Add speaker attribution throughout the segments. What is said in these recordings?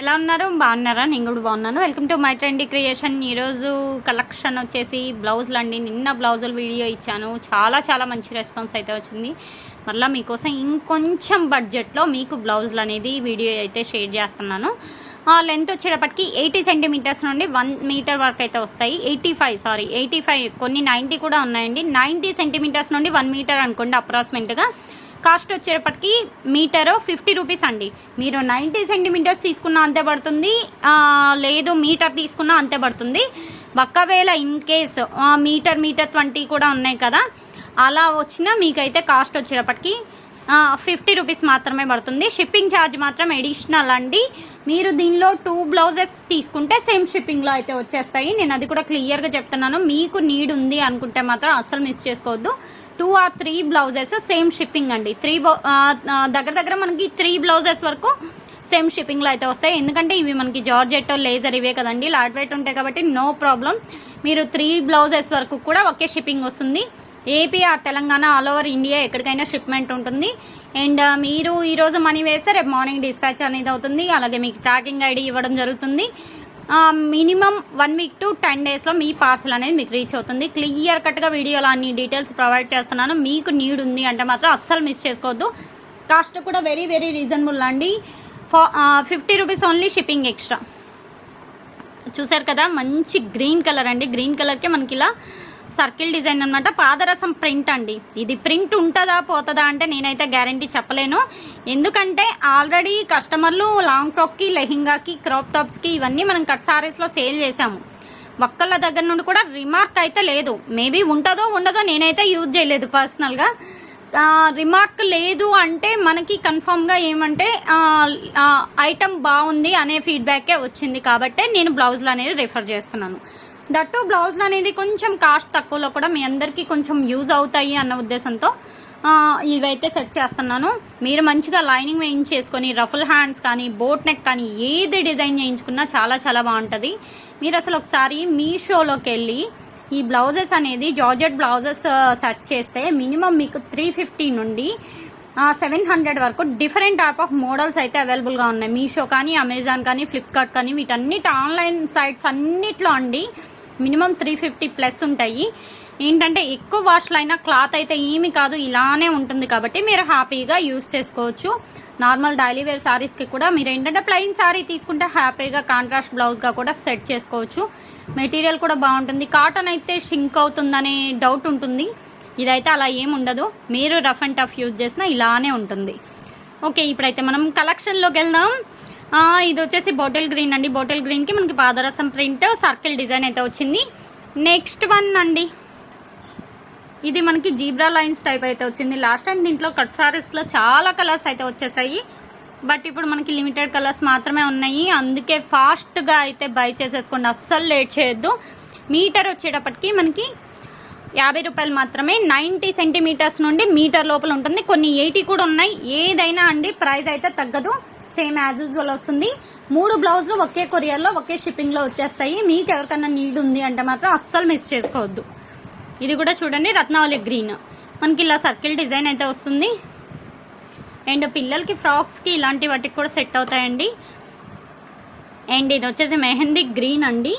Speaker 1: ఎలా ఉన్నారు? బాగున్నారా? నేను కూడా బాగున్నాను. Welcome to my trendy creation ఈరోజు కలెక్షన్ వచ్చేసి బ్లౌజులు అండి. నిన్న బ్లౌజులు వీడియో ఇచ్చాను. చాలా చాలా మంచి రెస్పాన్స్ అయితే వచ్చింది. మళ్ళీ మీకోసం ఇంకొంచెం బడ్జెట్లో మీకు బ్లౌజులు అనేది వీడియో అయితే షేర్ చేస్తున్నాను. లెంత్ వచ్చేటప్పటికి ఎయిటీ సెంటీమీటర్స్ నుండి వన్ మీటర్ వరకు అయితే వస్తాయి. Eighty five sorry eighty five కొన్ని నైంటీ కూడా ఉన్నాయండి. నైంటీ సెంటీమీటర్స్ నుండి వన్ మీటర్ అనుకోండి అప్రాక్సిమేట్గా కాస్ట్ వచ్చేటప్పటికి మీటరు ఫిఫ్టీ రూపీస్ అండి. మీరు నైంటీ సెంటీమీటర్స్ తీసుకున్న అంతే పడుతుంది లేదు మీటర్ తీసుకున్న అంతే పడుతుంది. ఒక్కవేళ in case metre metre twenty కూడా ఉన్నాయి కదా అలా వచ్చినా మీకైతే కాస్ట్ వచ్చేటప్పటికి ఫిఫ్టీ రూపీస్ మాత్రమే పడుతుంది. షిప్పింగ్ ఛార్జ్ మాత్రం ఎడిషనల్ అండి. మీరు దీనిలో టూ బ్లౌజెస్ తీసుకుంటే సేమ్ షిప్పింగ్లో అయితే వచ్చేస్తాయి. నేను అది కూడా క్లియర్గా చెప్తున్నాను. మీకు నీడ్ ఉంది అనుకుంటే మాత్రం అస్సలు మిస్ చేసుకోవద్దు. Two or three blouses same shipping అండి. త్రీ దగ్గర దగ్గర మనకి త్రీ బ్లౌజెస్ వరకు సేమ్ షిప్పింగ్లో అయితే వస్తాయి. ఎందుకంటే ఇవి మనకి జార్జెట్ లేజర్ ఇవే కదండి. లాట్ వెయిట్ ఉంటాయి కాబట్టి నో ప్రాబ్లం. మీరు త్రీ బ్లౌజెస్ వరకు కూడా ఒకే షిప్పింగ్ వస్తుంది. AP or Telangana all over India ఎక్కడికైనా షిప్మెంట్ ఉంటుంది. అండ్ మీరు ఈరోజు మనీ వేస్తే రేపు మార్నింగ్ డిస్పాచ్ అనేది అవుతుంది. అలాగే మీకు ట్రాకింగ్ ఐడి ఇవ్వడం జరుగుతుంది. Minimum one week to ten డేస్లో మీ పార్సల్ అనేది మీకు రీచ్ అవుతుంది. క్లియర్ కట్గా వీడియోలో అన్ని డీటెయిల్స్ ప్రొవైడ్ చేస్తున్నాను. మీకు నీడ్ ఉంది అంటే మాత్రం అస్సలు మిస్ చేసుకోవద్దు. కాస్ట్ కూడా వెరీ వెరీ రీజనబుల్ అండి. Fifty rupees only shipping extra. చూసారు కదా మంచి గ్రీన్ కలర్ అండి. గ్రీన్ కలర్కే మనకి ఇలా సర్కిల్ డిజైన్ అనమాట పాదరసం ప్రింట్ అండి. ఇది ప్రింట్ ఉంటుందా పోతుందా అంటే నేనైతే గ్యారంటీ చెప్పలేను. ఎందుకంటే ఆల్రెడీ కస్టమర్లు లాంగ్ ఫ్రాక్కి లెహింగాకి క్రాప్ టాప్స్కి ఇవన్నీ మనం కట్ సారీస్లో సేల్ చేసాము ఒక్కళ్ళ దగ్గర నుండి కూడా రిమార్క్ అయితే లేదు. మేబీ ఉంటుందో ఉండదో నేనైతే యూజ్ చేయలేదు పర్సనల్గా. రిమార్క్ లేదు అంటే మనకి కన్ఫామ్గా ఏమంటే ఐటమ్ బాగుంది అనే ఫీడ్బ్యాకే వచ్చింది కాబట్టి నేను బ్లౌజ్లు అనేది రిఫర్ చేస్తున్నాను. దట్టు బ్లౌజ్ అనేది కొంచెం కాస్ట్ తక్కువలో కూడా మీ అందరికీ కొంచెం యూజ్ అవుతాయి అన్న ఉద్దేశంతో ఇవైతే సెట్ చేస్తున్నాను. మీరు మంచిగా లైనింగ్ వేయించేసుకొని రఫుల్ హ్యాండ్స్ కానీ బోట్ నెక్ కానీ ఏది డిజైన్ చేయించుకున్నా చాలా చాలా బాగుంటుంది. మీరు అసలు ఒకసారి మీషోలోకి వెళ్ళి ఈ బ్లౌజెస్ అనేది జార్జెట్ బ్లౌజెస్ సెర్చ్ చేస్తే మినిమం మీకు త్రీ ఫిఫ్టీ నుండి సెవెన్ హండ్రెడ్ వరకు డిఫరెంట్ టైప్ ఆఫ్ మోడల్స్ అయితే అవైలబుల్గా ఉన్నాయి. మీషో కానీ అమెజాన్ కానీ ఫ్లిప్కార్ట్ కానీ వీటన్నిటి ఆన్లైన్ సైట్స్ అన్నిట్లో అండి. మినిమం త్రీ ఫిఫ్టీ ప్లస్ ఉంటాయి. ఏంటంటే ఎక్కువ వాష్లు అయినా క్లాత్ అయితే ఏమి కాదు ఇలానే ఉంటుంది కాబట్టి మీరు హ్యాపీగా యూస్ చేసుకోవచ్చు. నార్మల్ డైలీ వేర్ సారీస్కి కూడా మీరు ఏంటంటే ప్లెయిన్ శారీ తీసుకుంటే హ్యాపీగా కాంట్రాస్ట్ బ్లౌజ్గా కూడా సెట్ చేసుకోవచ్చు. మెటీరియల్ కూడా బాగుంటుంది. కాటన్ అయితే షింక్ అవుతుందనే డౌట్ ఉంటుంది. ఇదైతే అలా ఏమి ఉండదు. మీరు రఫ్ అండ్ టఫ్ యూజ్ చేసినా ఇలానే ఉంటుంది. ఓకే ఇప్పుడైతే మనం కలెక్షన్లోకి వెళ్దాం. ఇది వచ్చేసి బాటిల్ గ్రీన్ అండి. బాటిల్ గ్రీన్కి మనకి పాదరసం ప్రింట్ సర్కిల్ డిజైన్ అయితే వచ్చింది. నెక్స్ట్ వన్ అండి. ఇది మనకి జీబ్రా లైన్స్ టైప్ అయితే వచ్చింది. లాస్ట్ టైం దీంట్లో కట్ సారీస్లో చాలా కలర్స్ అయితే వచ్చేసాయి. బట్ ఇప్పుడు మనకి లిమిటెడ్ కలర్స్ మాత్రమే ఉన్నాయి. అందుకే ఫాస్ట్గా అయితే బై చేసేసుకోండి. అస్సలు లేట్ చేయొద్దు. మీటర్ వచ్చేటప్పటికి మనకి యాభై రూపాయలు మాత్రమే. నైంటీ సెంటీమీటర్స్ నుండి మీటర్ లోపల ఉంటుంది. కొన్ని ఎయిటీ కూడా ఉన్నాయి. ఏదైనా అండి ప్రైస్ అయితే తగ్గదు. సేమ్ యాజ్ యూజువల్ వస్తుంది. మూడు బ్లౌజులు ఒకే కొరియర్లో ఒకే షిప్పింగ్లో వచ్చేస్తాయి. మీకు ఎవరికైనా నీడ్ ఉంది అంటే మాత్రం అస్సలు మిస్ చేసుకోవద్దు. ఇది కూడా చూడండి రత్నావళి గ్రీన్ మనకి ఇలా సర్కిల్ డిజైన్ అయితే వస్తుంది. అండ్ పిల్లలకి ఫ్రాక్స్కి ఇలాంటి వాటికి కూడా సెట్ అవుతాయండి. అండ్ ఇది వచ్చేసి మెహందీ గ్రీన్ అండి.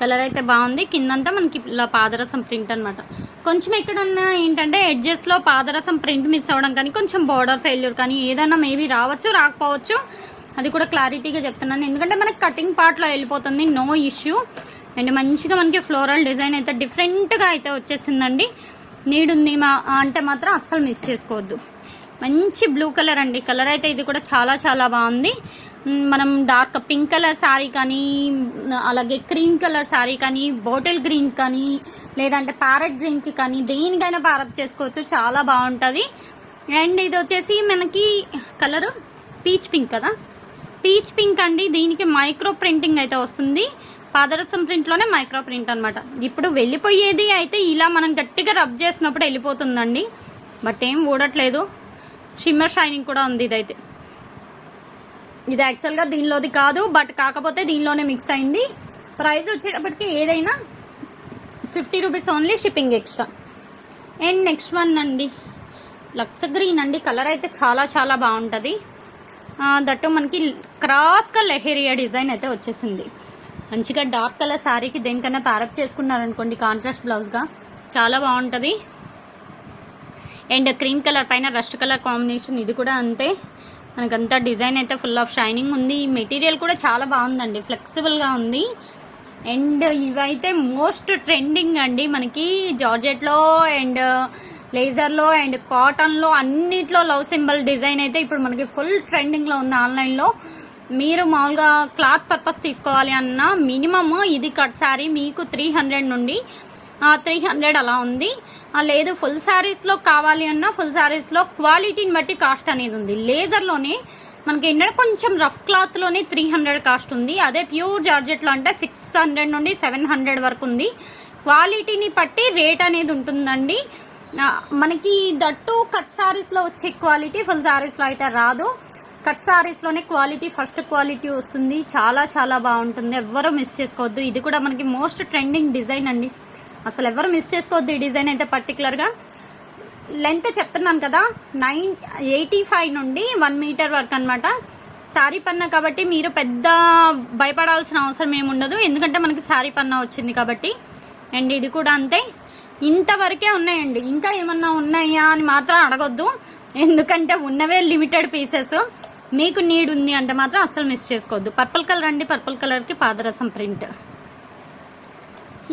Speaker 1: కలర్ అయితే బాగుంది. కిందంతా మనకి ఇలా పాదరసం ప్రింట్ అనమాట కొంచెం ఎక్కడన్నా ఏంటంటే ఎడ్జెస్లో పాదరసం ప్రింట్ మిస్ అవ్వడం కానీ కొంచెం బార్డర్ ఫెయిల్యూర్ కానీ ఏదైనా మేబీ రావచ్చు రాకపోవచ్చు. అది కూడా క్లారిటీగా చెప్తున్నాను. ఎందుకంటే మనకి కటింగ్ పార్ట్లో వెళ్ళిపోతుంది. నో ఇష్యూ అండ్ మంచిగా మనకి ఫ్లోరల్ డిజైన్ అయితే డిఫరెంట్గా అయితే వచ్చేసిందండి. నీడుంది ఉంది మా అంటే మాత్రం అస్సలు మిస్ చేసుకోవద్దు. మంచి బ్లూ కలర్ అండి. కలర్ అయితే ఇది కూడా చాలా చాలా బాగుంది. మనం డార్క్ పింక్ కలర్ శారీ కానీ అలాగే క్రీమ్ కలర్ శారీ కానీ బాటిల్ గ్రీన్ కానీ లేదంటే ప్యారెట్ గ్రీన్కి కానీ దేనికైనా ప్యారప్ చేసుకోవచ్చు. చాలా బాగుంటుంది. అండ్ ఇది వచ్చేసి మనకి కలరు పీచ్ పింక్ కదా. పీచ్ పింక్ అండి. దీనికి మైక్రో ప్రింటింగ్ అయితే వస్తుంది. పాదరసం ప్రింట్లోనే మైక్రో ప్రింట్ అనమాట ఇప్పుడు వెళ్ళిపోయేది అయితే ఇలా మనం గట్టిగా రబ్ చేసినప్పుడు వెళ్ళిపోతుందండి. బట్ ఏం ఊడట్లేదు. షిమ్మర్ షైనింగ్ కూడా ఉంది ఇదైతే. ఇది యాక్చువల్గా దీనిలోది కాదు బట్ కాకపోతే దీనిలోనే మిక్స్ అయింది. ప్రైస్ వచ్చేటప్పటికి ఏదైనా fifty rupees only shipping extra and next one అండి. లక్స్ గ్రీన్ అండి. కలర్ అయితే చాలా చాలా బాగుంటుంది. దట్టు మనకి క్రాస్గా లెహేరియా డిజైన్ అయితే వచ్చేసింది. మంచిగా డార్క్ కలర్ శారీకి దేనికన్నా ప్యారప్ చేసుకున్నారనుకోండి కాంట్రాస్ట్ బ్లౌజ్గా చాలా బాగుంటుంది. అండ్ క్రీమ్ కలర్ పైన రస్ట్ కలర్ కాంబినేషన్ ఇది కూడా అంతే. మనకంతా డిజైన్ అయితే ఫుల్ ఆఫ్ షైనింగ్ ఉంది. ఈ మెటీరియల్ కూడా చాలా బాగుందండి. ఫ్లెక్సిబుల్గా ఉంది. అండ్ ఇవైతే మోస్ట్ ట్రెండింగ్ అండి. మనకి జార్జెట్లో అండ్ లేజర్లో అండ్ కాటన్లో అన్నిట్లో లవ్ సింబల్ డిజైన్ అయితే ఇప్పుడు మనకి ఫుల్ ట్రెండింగ్లో ఉంది ఆన్లైన్లో. మీరు మామూలుగా క్లాత్ పర్పస్ తీసుకోవాలి అన్న మినిమమ్ ఇది కట్ శారీ మీకు త్రీ హండ్రెడ్ నుండి త్రీ హండ్రెడ్ అలా ఉంది. లేదు ఫుల్ శారీస్లో కావాలి అన్నా ఫుల్ శారీస్లో క్వాలిటీని బట్టి కాస్ట్ అనేది ఉంది. లేజర్లోనే మనకి ఏంటంటే కొంచెం రఫ్ క్లాత్లోనే త్రీ హండ్రెడ్ కాస్ట్ ఉంది. అదే ప్యూర్ జార్జెట్లో అంటే సిక్స్ హండ్రెడ్ నుండి సెవెన్ హండ్రెడ్ వరకు ఉంది. క్వాలిటీని బట్టి రేట్ అనేది ఉంటుందండి. మనకి దట్టు కట్ శారీస్లో వచ్చే క్వాలిటీ ఫుల్ శారీస్లో అయితే రాదు. కట్ శారీస్లోనే క్వాలిటీ ఫస్ట్ క్వాలిటీ వస్తుంది. చాలా చాలా బాగుంటుంది. ఎవ్వరూ మిస్ చేసుకోవద్దు. ఇది కూడా మనకి మోస్ట్ ట్రెండింగ్ డిజైన్ అండి. అసలు ఎవరు మిస్ చేసుకోవద్దు ఈ డిజైన్ అయితే పర్టికులర్గా లెంత్ చెప్తున్నాను కదా నైన్ ఎయిటీ ఫైవ్ నుండి వన్ మీటర్ వరకు అనమాట శారీ పన్నా కాబట్టి మీరు పెద్ద భయపడాల్సిన అవసరం ఏమి ఉండదు. ఎందుకంటే మనకి శారీ పన్నా వచ్చింది కాబట్టి. అండ్ ఇది కూడా అంతే. ఇంతవరకే ఉన్నాయండి. ఇంకా ఏమన్నా ఉన్నాయా అని మాత్రం అడగొద్దు. ఎందుకంటే ఉన్నవే లిమిటెడ్ పీసెస్ మీకు నీడ్ ఉంది అంటే మాత్రం అస్సలు మిస్ చేసుకోవద్దు. పర్పుల్ కలర్ అండి. పర్పుల్ కలర్కి పాదరసం ప్రింట్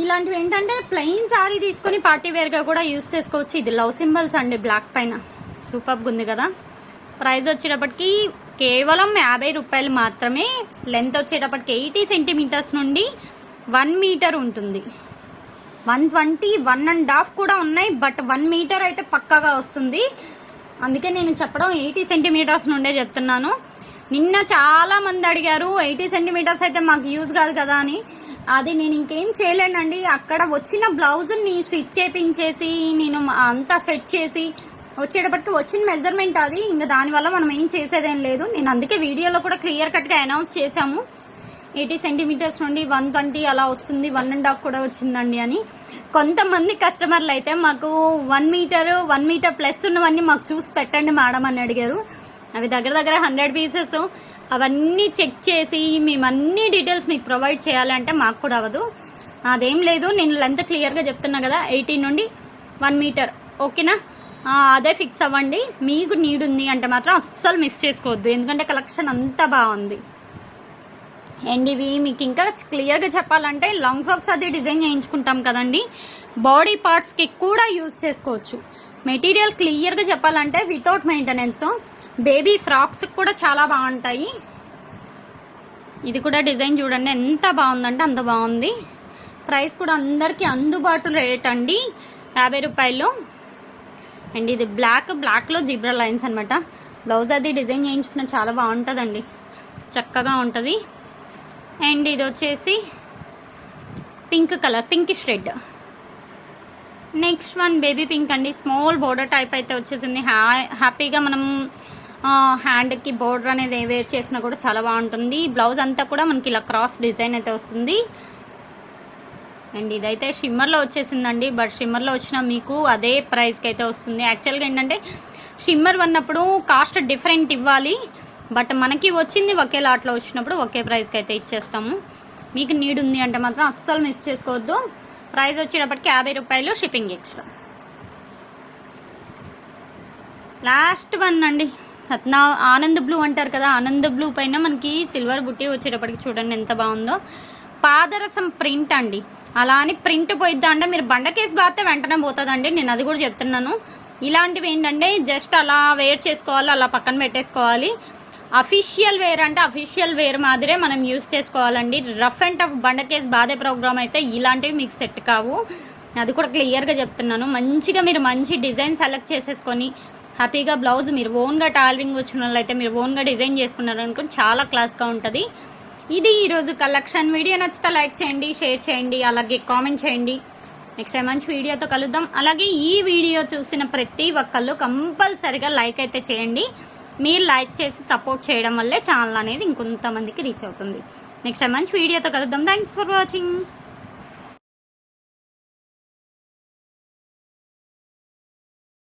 Speaker 1: ఇలాంటివి ఏంటంటే ప్లెయిన్ శారీ తీసుకొని పార్టీ వేర్గా కూడా యూస్ చేసుకోవచ్చు. ఇది లవ్ సింబల్స్ అండి బ్లాక్ పైన. సూపర్గా ఉంది కదా. ప్రైస్ వచ్చేటప్పటికి కేవలం యాభై రూపాయలు మాత్రమే. లెంత్ వచ్చేటప్పటికి ఎయిటీ సెంటీమీటర్స్ నుండి వన్ మీటర్ ఉంటుంది. One twenty one and half కూడా ఉన్నాయి బట్ వన్ మీటర్ అయితే పక్కాగా వస్తుంది. అందుకే నేను చెప్పడం ఎయిటీ సెంటీమీటర్స్ నుండే చెప్తున్నాను. నిన్న చాలా మంది అడిగారు ఎయిటీ సెంటీమీటర్స్ అయితే మాకు యూజ్ కాదు కదా అని. అది నేను ఇంకేం చేయలేనండి. అక్కడ వచ్చిన బ్లౌజ్ని స్టిచ్ చేపించేసి నేను అంతా సెట్ చేసి వచ్చేటప్పటికి వచ్చిన మెజర్మెంట్ అది. ఇంకా దానివల్ల మనం ఏం చేసేదేం లేదు. నేను అందుకే వీడియోలో కూడా క్లియర్ కట్గా అనౌన్స్ చేశాము. ఎయిటీ సెంటీమీటర్స్ నుండి వన్ ట్వంటీ అలా వస్తుంది. వన్ అండ్ హాఫ్ కూడా వచ్చిందండి అని. కొంతమంది కస్టమర్లు అయితే మాకు one metre one metre plus ఉన్నవన్నీ మాకు చూసి పెట్టండి మేడం అని అడిగారు. అవి దగ్గర దగ్గర హండ్రెడ్ పీసెస్ అవన్నీ చెక్ చేసి మేము అన్ని డీటెయిల్స్ మీకు ప్రొవైడ్ చేయాలంటే మాకు కూడా అవ్వదు. అదేం లేదు నేను లెంత్ క్లియర్గా చెప్తున్నా కదా ఎయిటీన్ నుండి వన్ మీటర్ ఓకేనా అదే ఫిక్స్ అవ్వండి. మీకు నీడ్ ఉంది అంటే మాత్రం అస్సలు మిస్ చేసుకోవద్దు. ఎందుకంటే కలెక్షన్ అంతా బాగుంది. అండ్ ఇవి మీకు ఇంకా క్లియర్గా చెప్పాలంటే లాంగ్ ఫ్రాక్స్ అది డిజైన్ చేయించుకుంటాం కదండి. బాడీ పార్ట్స్కి కూడా యూజ్ చేసుకోవచ్చు. మెటీరియల్ క్లియర్గా చెప్పాలంటే వితౌట్ మెయింటెనెన్స్ బేబీ ఫ్రాక్స్ కూడా చాలా బాగుంటాయి. ఇది కూడా డిజైన్ చూడండి ఎంత బాగుందంటే అంత బాగుంది. ప్రైస్ కూడా అందరికీ అందుబాటు రేట్ అండి యాభై రూపాయలు. అండ్ ఇది బ్లాక్ బ్లాక్లో జిబ్రా లైన్స్ అనమాట బ్లౌజ్ అది డిజైన్ చేయించుకున్న చాలా బాగుంటుందండి చక్కగా ఉంటుంది. అండ్ ఇది వచ్చేసి pink colour pinkish red. Next one baby pink అండి స్మాల్ బోర్డర్ టైప్ అయితే వచ్చేసింది. హ్యా హ్యాపీగా మనం హ్యాండ్కి బోర్డర్ అనేది వేర్ చేసినా కూడా చాలా బాగుంటుంది. బ్లౌజ్ అంతా కూడా మనకి ఇలా క్రాస్ డిజైన్ అయితే వస్తుంది. అండ్ ఇదైతే షిమ్మర్లో వచ్చేసిందండి. బట్ షిమ్మర్లో వచ్చిన మీకు అదే ప్రైస్కి అయితే వస్తుంది. యాక్చువల్గా ఏంటంటే షిమ్మర్ అన్నప్పుడు కాస్ట్ డిఫరెంట్ ఇవ్వాలి. బట్ మనకి వచ్చింది ఒకే లాట్లో వచ్చినప్పుడు ఒకే ప్రైస్కి అయితే ఇచ్చేస్తాము. మీకు నీడ్ ఉంది అంటే మాత్రం అస్సలు మిస్ చేసుకోవద్దు. ప్రైస్ వచ్చేటప్పటికి యాభై రూపాయలు షిప్పింగ్ ఎక్స్ట్రా లాస్ట్ వన్ అండి. నా ఆనంద్ బ్లూ అంటారు కదా ఆనంద్ బ్లూ పైన మనకి సిల్వర్ బుట్టి వచ్చేటప్పటికి చూడండి ఎంత బాగుందో. పాదరసం ప్రింట్ అండి. అలా అని ప్రింట్ పోయిద్దా అంటే మీరు బండకేసి బాస్తే వెంటనే పోతుందండి. నేను అది కూడా చెప్తున్నాను. ఇలాంటివి ఏంటంటే జస్ట్ అలా వేర్ చేసుకోవాలి అలా పక్కన పెట్టేసుకోవాలి. అఫీషియల్ వేర్ అంటే అఫీషియల్ వేర్ మాదిరే మనం యూస్ చేసుకోవాలండి. రఫ్ అండ్ టఫ్ బండకేస్ బాధే ప్రోగ్రామ్ అయితే ఇలాంటివి మీకు సెట్ కావు. అది కూడా క్లియర్గా చెప్తున్నాను. మంచిగా మీరు మంచి డిజైన్ సెలెక్ట్ చేసేసుకొని హ్యాపీగా బ్లౌజ్ మీరు ఓన్గా టాలరింగ్ వచ్చిన వాళ్ళైతే మీరు ఓన్గా డిజైన్ చేసుకున్నారు చాలా క్లాస్గా ఉంటుంది. ఇది ఈరోజు కలెక్షన్. వీడియో నచ్చితే లైక్ చేయండి షేర్ చేయండి అలాగే కామెంట్ చేయండి. నెక్స్ట్ టైం మంచి వీడియోతో కలుద్దాం. అలాగే ఈ వీడియో చూసిన ప్రతి ఒక్కళ్ళు కంపల్సరిగా లైక్ అయితే చేయండి. మీరు లైక్ చేసి సపోర్ట్ చేయడం వల్లే ఛానల్ అనేది ఇంకొంతమందికి రీచ్ అవుతుంది. నెక్స్ట్ టైం మంచి వీడియోతో కలుద్దాం. Thanks for watching.